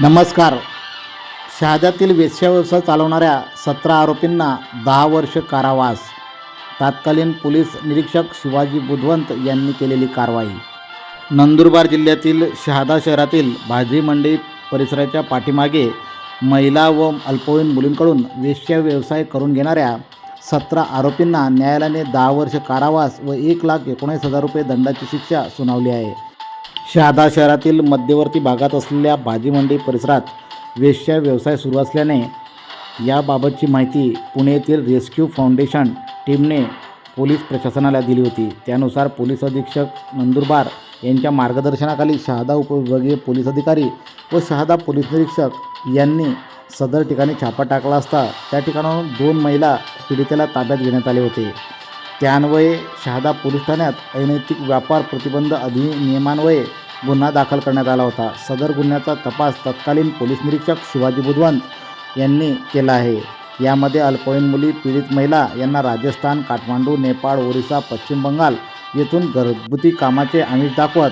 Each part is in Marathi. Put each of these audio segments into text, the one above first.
नमस्कार. शहाद्यातील वेश्याव्यवसाय चालवणाऱ्या सतरा आरोपींना दहा वर्ष कारावास. तात्कालीन पोलीस निरीक्षक शिवाजी बुधवंत यांनी केलेली कारवाई. नंदुरबार जिल्ह्यातील शहादा शहरातील भाजी मंडी परिसराच्या पाठीमागे महिला व अल्पवयीन मुलींकडून वेश्या व्यवसाय करून घेणाऱ्या सतरा आरोपींना न्यायालयाने दहा वर्ष कारावास व एक लाख एकोणीस हजार रुपये दंडाची शिक्षा सुनावली आहे. शहादा शहरातील मध्यवर्ती भागात असलेल्या भाजी मंडी परिसरात वेश्या व्यवसाय सुरू असल्याने याबाबतची माहिती पुणे येथील रेस्क्यू फाउंडेशन टीमने पोलीस प्रशासनाला दिली होती. त्यानुसार पोलीस अधीक्षक नंदुरबार यांच्या मार्गदर्शनाखाली शहादा उपविभागीय पोलीस अधिकारी व शहादा पोलीस निरीक्षक यांनी सदर ठिकाणी छापा टाकला असता त्या ठिकाणाहून दोन महिला पीडितेला ताब्यात घेण्यात आले होते. त्यान्वये शहादा पोलीस ठाण्यात अनैतिक व्यापार प्रतिबंध अधिनियमान्वये गुन्हा दाखल करण्यात आला होता. सदर गुन्ह्याचा तपास तत्कालीन पोलीस निरीक्षक शिवाजी बुधवंत यांनी केला आहे. यामध्ये अल्पवयीन मुली पीडित महिला यांना राजस्थान काठमांडू नेपाळ ओरिसा पश्चिम बंगाल येथून घरगुती कामाचे आमिष दाखवत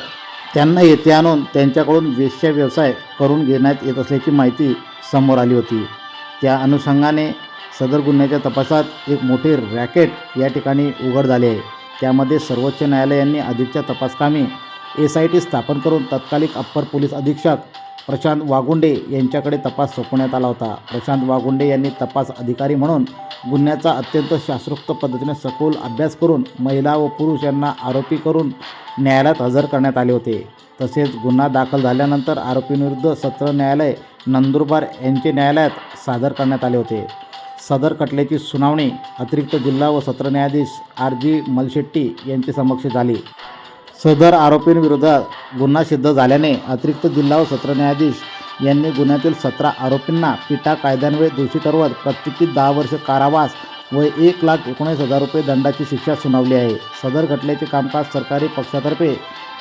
त्यांना येथे आणून त्यांच्याकडून वेश्या व्यवसाय करून घेण्यात येत असल्याची माहिती समोर आली होती. त्या अनुषंगाने सदर गुन्ह्याच्या तपासात एक मोठे रॅकेट या ठिकाणी उघड झाले आहे. त्यामध्ये सर्वोच्च न्यायालयाने अधिकच्या तपासकामी एस आय टी स्थापन करून तत्कालिक अप्पर पोलीस अधीक्षक प्रशांत वागुंडे यांच्याकडे तपास सोपवण्यात आला होता. प्रशांत वागुंडे यांनी तपास अधिकारी म्हणून गुन्ह्याचा अत्यंत शास्त्रोक्त पद्धतीने सखोल अभ्यास करून महिला व पुरुष यांना आरोपी करून न्यायालयात हजर करण्यात आले होते. तसेच गुन्हा दाखल झाल्यानंतर आरोपींविरुद्ध सत्र न्यायालय नंदुरबार यांचे न्यायालयात सादर करण्यात आले होते. सदर खटल्याची सुनावणी अतिरिक्त जिल्हा व सत्र न्यायाधीश आर जी मलशेट्टी यांचे समक्ष झाली. सदर आरोपींविरोधात गुन्हा सिद्ध झाल्याने अतिरिक्त जिल्हा व सत्र न्यायाधीश यांनी गुन्ह्यातील सतरा आरोपींना पिटा कायद्यान्वये दोषी ठरवत प्रत्येकी दहा वर्ष कारावास व एक लाख एकोणीस हजार रुपये दंडाची शिक्षा सुनावली आहे. सदर खटल्याचे कामकाज सरकारी पक्षातर्फे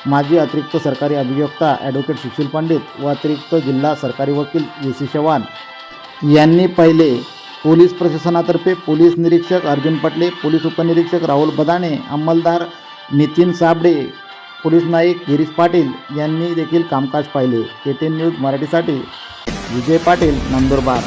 माजी अतिरिक्त सरकारी अभियोक्ता ॲडव्होकेट सुशील पंडित व अतिरिक्त जिल्हा सरकारी वकील ए सी चव्हाण यांनी पहिले पोलीस प्रशासनातर्फे पोलीस निरीक्षक अर्जुन पटले पोलीस उपनिरीक्षक राहुल बदाणे अंमलदार नितीन साबडे पोलीस नाईक गिरीश पाटील यांनी देखील कामकाज पाहिले. के न्यूज मराठीसाठी विजय पाटील नंदुरबार.